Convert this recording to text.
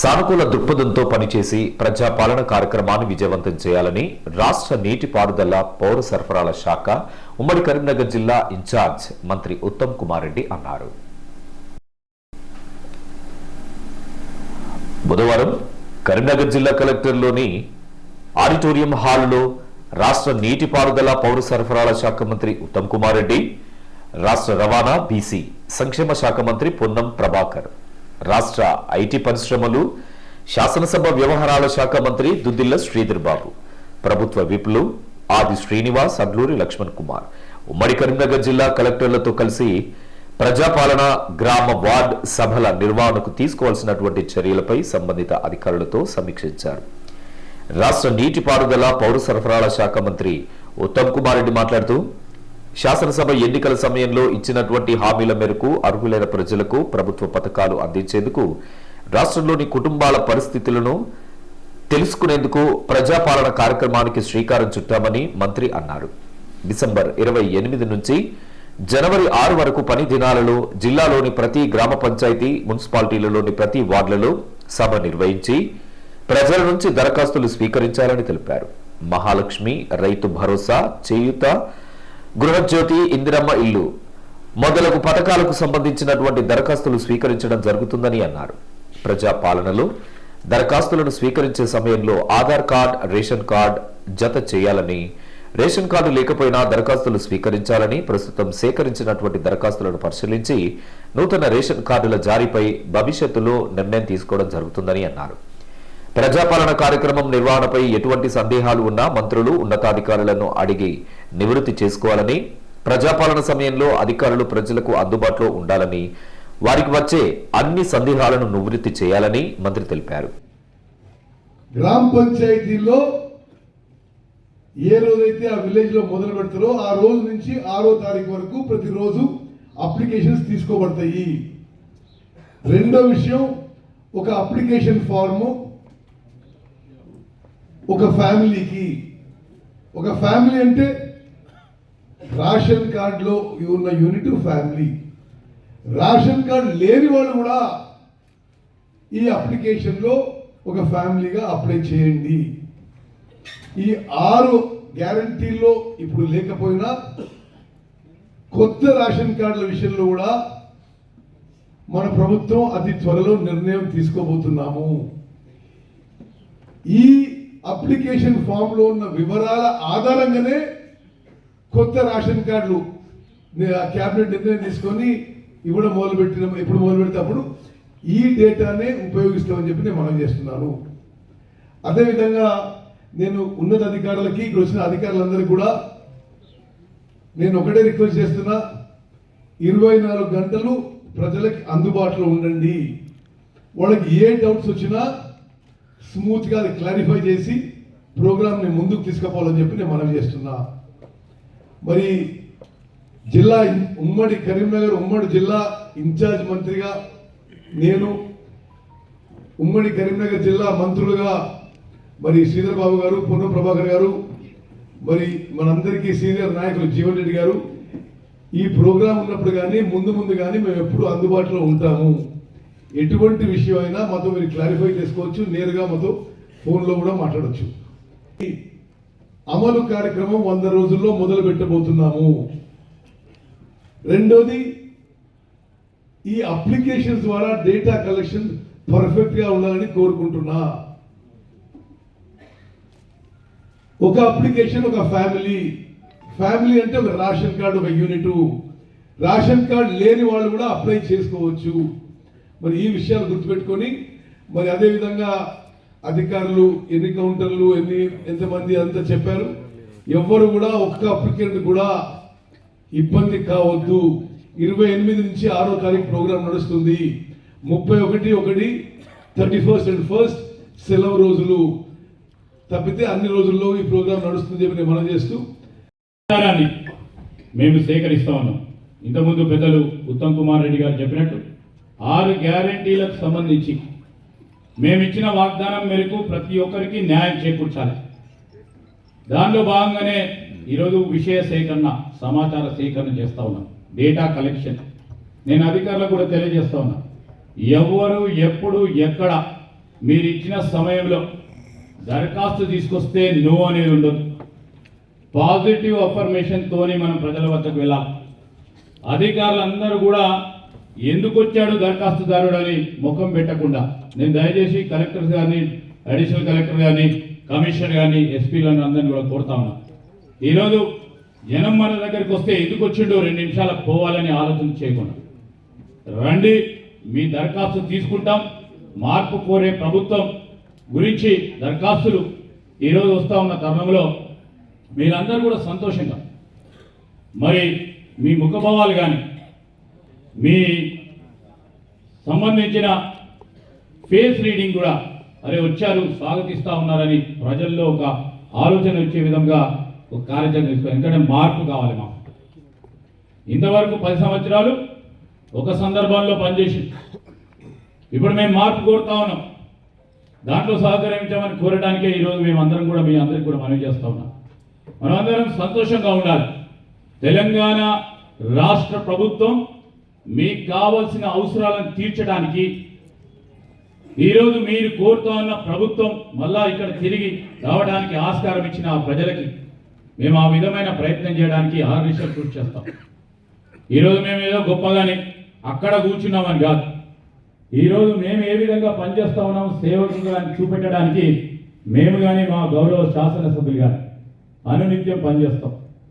సానుకూల దృక్పథంతో పనిచేసి ప్రజాపాలన కార్యక్రమాన్ని విజయవంతం చేయాలని రాష్ట్ర నీటిపారుదల పౌర సరఫరాల శాఖ ఉమ్మడి కరీంనగర్ జిల్లా ఇన్ఛార్జ్ మంత్రి ఉత్తమ్ కుమార్ రెడ్డి అన్నారు. బుధవారం కరీంనగర్ జిల్లా కలెక్టర్లోని ఆడిటోరియం హాలులో రాష్ట్ర నీటిపారుదల పౌర సరఫరాల శాఖ మంత్రి ఉత్తమ్ కుమార్ రెడ్డి రాష్ట్ర రవాణా బీసీ సంక్షేమ శాఖ మంత్రి పొన్నం ప్రభాకర్ రాష్ట్ర ఐటీ పరిశ్రమలు శాసనసభ వ్యవహారాల శాఖ మంత్రి దుద్దిల్ల శ్రీధర్ బాబు ప్రభుత్వ విప్లు ఆది శ్రీనివాస్ అడ్లూరి లక్ష్మణ్ కుమార్ ఉమ్మడి కరీంనగర్ జిల్లా కలెక్టర్లతో కలిసి ప్రజాపాలన గ్రామ వార్డ్ సభల నిర్వహణకు తీసుకోవాల్సినటువంటి చర్యలపై సంబంధిత అధికారులతో సమీక్షించారు రాష్ట్ర నీటిపారుదల పౌర సరఫరాల శాఖ మంత్రి ఉత్తమ్ కుమార్ రెడ్డి మాట్లాడుతూ శాసనసభ ఎన్నికల సమయంలో ఇచ్చినటువంటి హామీల మేరకు అర్హులైన ప్రజలకు ప్రభుత్వ పథకాలు అందించేందుకు రాష్ట్రంలోని కుటుంబాల పరిస్థితులను తెలుసుకునేందుకు ప్రజాపాలన కార్యక్రమానికి శ్రీకారం చుట్టామని మంత్రి అన్నారు. డిసెంబర్ ఇరవై ఎనిమిది నుంచి జనవరి ఆరు వరకు పని దినాలలో జిల్లాలోని ప్రతి గ్రామ పంచాయతీ మున్సిపాలిటీలలోని ప్రతి వార్డులలో సభ నిర్వహించి ప్రజల నుంచి దరఖాస్తులు స్వీకరించాలని తెలిపారు. మహాలక్ష్మి రైతు భరోసా చేయుత గృహజ్యోతి ఇందిరమ్మ ఇల్లు. మొదలగు పథకాలకు సంబంధించినటువంటి దరఖాస్తులు స్వీకరించడం జరుగుతుందని అన్నారు. ప్రజా పాలనలో దరఖాస్తులను స్వీకరించే సమయంలో ఆధార్ కార్డ్ రేషన్ కార్డ్ జత చేయాలని రేషన్ కార్డు లేకపోయినా దరఖాస్తులు స్వీకరించాలని ప్రస్తుతం సేకరించినటువంటి దరఖాస్తులను పరిశీలించి నూతన రేషన్ కార్డుల జారీపై భవిష్యత్తులో నిర్ణయం తీసుకోవడం జరుగుతుందని అన్నారు. ప్రజాపాలన కార్యక్రమం నిర్వహణపై ఎటువంటి సందేహాలు ఉన్నా మంత్రులు ఉన్నతాధికారులను అడిగి నివృత్తి చేసుకోవాలని ప్రజాపాలన సమయంలో అధికారులు ప్రజలకు అందుబాటులో ఉండాలని వారికి వచ్చే అన్ని సందేహాలను నివృత్తి చేయాలని మంత్రి తెలిపారు. గ్రామ పంచాయతీలో ఏ రోజైతే ఆ విలేజ్లో మొదలు పెడతారో ఆ రోజు నుంచి ఆరో తారీఖు వరకు ప్రతిరోజు అప్లికేషన్స్ తీసుకోబడతాయి. రెండో విషయం ఒక అప్లికేషన్ ఫార్ము ఒక ఫ్యామిలీకి. ఒక ఫ్యామిలీ అంటే రేషన్ కార్డులో ఉన్న యూనిట్ ఫ్యామిలీ. రేషన్ కార్డు లేని వాళ్ళు కూడా ఈ అప్లికేషన్లో ఒక ఫ్యామిలీగా అప్లై చేయండి. ఈ ఆరు గ్యారంటీల్లో ఇప్పుడు లేకపోయినా కొత్త రేషన్ కార్డుల విషయంలో కూడా మన ప్రభుత్వం అతి త్వరలో నిర్ణయం తీసుకోబోతున్నాము. ఈ అప్లికేషన్ ఫామ్లో ఉన్న వివరాల ఆధారంగానే కొత్త రేషన్ కార్డులు క్యాబినెట్ నిర్ణయం తీసుకొని ఇవ్వడం మొదలు పెట్టిన ఎప్పుడు మొదలు పెడితే ఈ డేటానే ఉపయోగిస్తామని చెప్పి నేను మనం చేస్తున్నాను. అదేవిధంగా నేను ఉన్నత అధికారులకి ఇక్కడ వచ్చిన అధికారులందరికీ కూడా నేను ఒకటే రిక్వెస్ట్ చేస్తున్నా ఇరవై నాలుగు గంటలు ప్రజలకి అందుబాటులో ఉండండి. వాళ్ళకి ఏ డౌట్స్ వచ్చినా స్మూత్గా అది క్లారిఫై చేసి ప్రోగ్రామ్ని ముందుకు తీసుకుపోవాలని చెప్పి నేను మనం చేస్తున్నా. మరి జిల్లా ఉమ్మడి కరీంనగర్ ఉమ్మడి జిల్లా ఇన్ఛార్జ్ మంత్రిగా నేను ఉమ్మడి కరీంనగర్ జిల్లా మంత్రులుగా మరి శ్రీధర్ బాబు గారు పొన్న ప్రభాకర్ గారు మరి మనందరికీ సీనియర్ నాయకులు జీవన్ రెడ్డి గారు. ఈ ప్రోగ్రాం ఉన్నప్పుడు కానీ ముందు ముందు కానీ మేము ఎప్పుడు అందుబాటులో ఉంటాము. ఎటువంటి విషయం అయినా మాతో మీరు క్లారిఫై చేసుకోవచ్చు నేరుగా మాతో ఫోన్లో కూడా మాట్లాడచ్చు. అమలు కార్యక్రమం వంద రోజుల్లో మొదలు పెట్టబోతున్నాము. రెండోది ఈ అప్లికేషన్స్ ద్వారా డేటా కలెక్షన్ పర్ఫెక్ట్గా ఉండాలని కోరుకుంటున్నా. ఒక అప్లికేషన్ ఒక ఫ్యామిలీ. ఫ్యామిలీ అంటే ఒక రేషన్ కార్డు ఒక యూనిట్. రేషన్ కార్డు లేని వాళ్ళు కూడా అప్లై చేసుకోవచ్చు. మరి ఈ విషయాలు గుర్తుపెట్టుకొని మరి అదేవిధంగా అధికారులు ఎన్ని కౌంటర్లు ఎన్ని ఎంతమంది అంతా చెప్పారు. ఎవ్వరు కూడా ఒక్క అప్లికెంట్ కూడా ఇబ్బంది కావద్దు. ఇరవై ఎనిమిది నుంచి ఆరో తారీఖు ప్రోగ్రాం నడుస్తుంది. ముప్పై ఒకటి ఒకటి థర్టీ ఫస్ట్ అండ్ ఫస్ట్ సెలవు రోజులు. తప్పితే అన్ని రోజుల్లో ఈ ప్రోగ్రాం నడుస్తుంది చెప్పి మనం చేస్తూ. సమాచారాన్ని మేము సేకరిస్తా ఉన్నాం. ఇంతకుముందు పెద్దలు ఉత్తమ్ కుమార్ రెడ్డి గారు చెప్పినట్టు ఆరు గ్యారంటీలకు సంబంధించి మేమిచ్చిన వాగ్దానం మేరకు ప్రతి ఒక్కరికి న్యాయం చేకూర్చాలి. దానిలో భాగంగానే ఈరోజు విషయ సేకరణ సమాచార సేకరణ చేస్తూ ఉన్నాం. డేటా కలెక్షన్ నేను అధికారులకు కూడా తెలియజేస్తా ఉన్నా. ఎవరు ఎప్పుడు ఎక్కడ మీరు ఇచ్చిన సమయంలో దరఖాస్తు తీసుకొస్తే నో అనేది ఉండదు. పాజిటివ్ అఫర్మేషన్తోని మనం ప్రజల వద్దకు వెళ్ళాలి. అధికారులందరూ కూడా ఎందుకు వచ్చాడు దరఖాస్తుదారుడు అని ముఖం పెట్టకుండా? నేను దయచేసి కలెక్టర్ గారిని అడిషనల్ కలెక్టర్ గారిని కమిషనర్ గారిని ఎస్పీలను అందరిని కూడా కోరుతా ఉన్నా. ఈరోజు జనం మన దగ్గరికి వస్తే ఎందుకు వచ్చిండో రెండు నిమిషాలకు పోవాలని ఆలోచన చేయకుండా. రండి మీ దరఖాస్తు తీసుకుంటాం. మార్పు కోరే ప్రభుత్వం గురించి దరఖాస్తులు ఈరోజు వస్తూ ఉన్న తరుణంలో మీరందరూ కూడా సంతోషంగా. మరి మీ ముఖభావాలు కానీ మీ సంబంధించిన ఫేస్ రీడింగ్ కూడా అరే వచ్చారు స్వాగతిస్తా ఉన్నారని ప్రజల్లో ఒక ఆలోచన వచ్చే విధంగా ఒక కార్యాచరణ తీసుకోవాలి. ఎందుకంటే మార్పు కావాలి మాకు. ఇంతవరకు పది సంవత్సరాలు ఒక సందర్భంలో పనిచేసి ఇప్పుడు మేము మార్పు కోరుతా ఉన్నాం. దాంట్లో సహకరించామని కోరడానికే ఈరోజు మేము అందరం కూడా మీ అందరికి కూడా మనవి చేస్తా ఉన్నాం. మనమందరం సంతోషంగా ఉండాలి. తెలంగాణ రాష్ట్ర ప్రభుత్వం మీకు కావలసిన అవసరాలను తీర్చడానికి ఈరోజు మీరు కోరుతా ఉన్న ప్రభుత్వం మళ్ళా ఇక్కడ తిరిగి రావడానికి ఆస్కారం ఇచ్చిన ఆ ప్రజలకి మేము ఆ విధమైన ప్రయత్నం చేయడానికి ఆర్నిషన్ కృషి చేస్తాం. ఈరోజు మేము ఏదో గొప్పగానే అక్కడ కూర్చున్నామని కాదు. ఈరోజు మేము ఏ విధంగా పనిచేస్తా ఉన్నాం సేవకులుగా అని చూపెట్టడానికి మేము కానీ మా గౌరవ శాసనసభ్యులు కానీ అనునిత్యం పనిచేస్తాం.